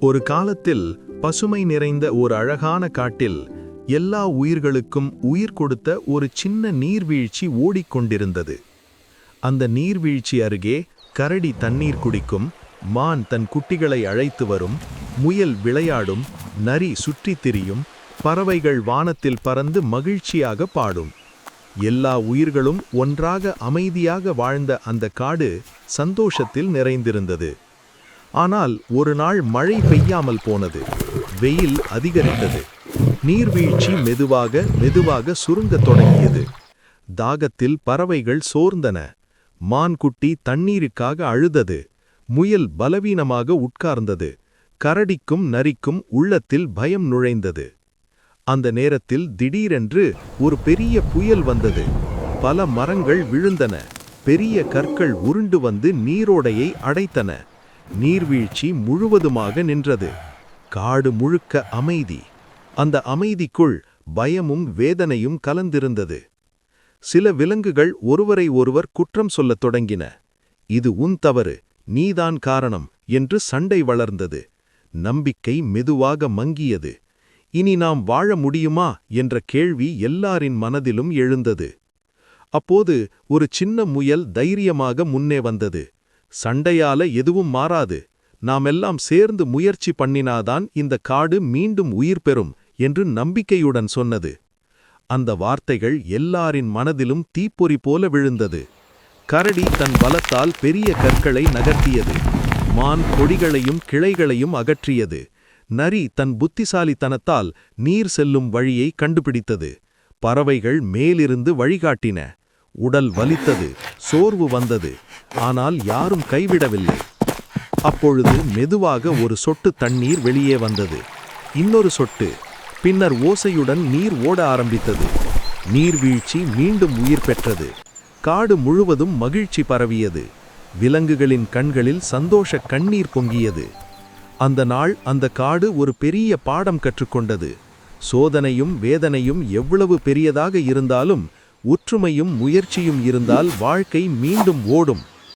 ஒரு காலத்தில் பசுமை நிறைந்த ஒரு அழகான காட்டில் எல்லா உயிர்களுக்கும் உயிர் கொடுத்த ஒரு சின்ன நீர்வீழ்ச்சி ஓடிக்கொண்டிருந்தது. அந்த நீர்வீழ்ச்சி அருகே கரடி தண்ணீர் குடிக்கும் மான் தன் குட்டிகளை அழைத்து வரும் முயல் விளையாடும் நரி சுற்றித் திரியும் பறவைகள் வானத்தில் பறந்து மகிழ்ச்சியாக பாடும். எல்லா உயிர்களும் ஒன்றாக அமைதியாக வாழ்ந்த அந்த காடு சந்தோஷத்தில் நிறைந்திருந்தது. ஆனால் ஒரு நாள் மழை பெய்யாமல் போனது. வெயில் அதிகரித்தது. நீர்வீழ்ச்சி மெதுவாக மெதுவாக சுருங்கத் தொடங்கியது. தாகத்தில் பறவைகள் சோர்ந்தன. மான்குட்டி தண்ணீருக்காக அழுதது. முயல் பலவீனமாக உட்கார்ந்தது. கரடிக்கும் நரிக்கும் உள்ளத்தில் பயம் நுழைந்தது. அந்த நேரத்தில் திடீரென்று ஒரு பெரிய புயல் வந்தது. பல மரங்கள் விழுந்தன. பெரிய கற்கள் உருண்டு வந்து நீரோடையை அடைத்தன. நீர்வீழ்ச்சி முழுவதுமாக நின்றது. காடு முழுக்க அமைதி. அந்த அமைதிக்குள் பயமும் வேதனையும் கலந்திருந்தது. சில விலங்குகள் ஒருவரை ஒருவர் குற்றம் சொல்லத் தொடங்கின. இது உன் தவறு நீதான் காரணம் என்று சண்டை வளர்ந்தது. நம்பிக்கை மெதுவாக மங்கியது. இனி நாம் வாழ முடியுமா என்ற கேள்வி எல்லாரின் மனதிலும் எழுந்தது. அப்போது ஒரு சின்ன முயல் தைரியமாக முன்னே வந்தது. சண்டையால எதுவும் மாறாது. நாமெல்லாம் சேர்ந்து முயற்சி பண்ணினாதான் இந்த காடு மீண்டும் உயிர் பெறும் என்று நம்பிக்கையுடன் சொன்னது. அந்த வார்த்தைகள் எல்லாரின் மனதிலும் தீப்பொறி போல விழுந்தது. கரடி தன் பலத்தால் பெரிய கற்களை நகர்த்தியது. மான் கொடிகளையும் கிளைகளையும் அகற்றியது. நரி தன் புத்திசாலித்தனத்தால் நீர் செல்லும் வழியை கண்டுபிடித்தது. பறவைகள் மேலிருந்து வழிகாட்டின. உடல் வலித்தது. சோர்வு வந்தது. ஆனால் யாரும் கைவிடவில்லை. அப்பொழுது மெதுவாக ஒரு சொட்டு தண்ணீர் வெளியே வந்தது. இன்னொரு சொட்டு பின்னர் ஓசையுடன் நீர் ஓட ஆரம்பித்தது. நீர்வீழ்ச்சி மீண்டும் உயிர் பெற்றது. காடு முழுவதும் மகிழ்ச்சி பரவியது. விலங்குகளின் கண்களில் சந்தோஷ கண்ணீர் பொங்கியது. அந்த நாள் அந்த காடு ஒரு பெரிய பாடம் கற்றுக்கொண்டது. சோதனையும் வேதனையும் எவ்வளவு பெரியதாக இருந்தாலும் ஒற்றுமையும் முயற்சியும் இருந்தால் வாழ்க்கை மீண்டும் ஓடும்.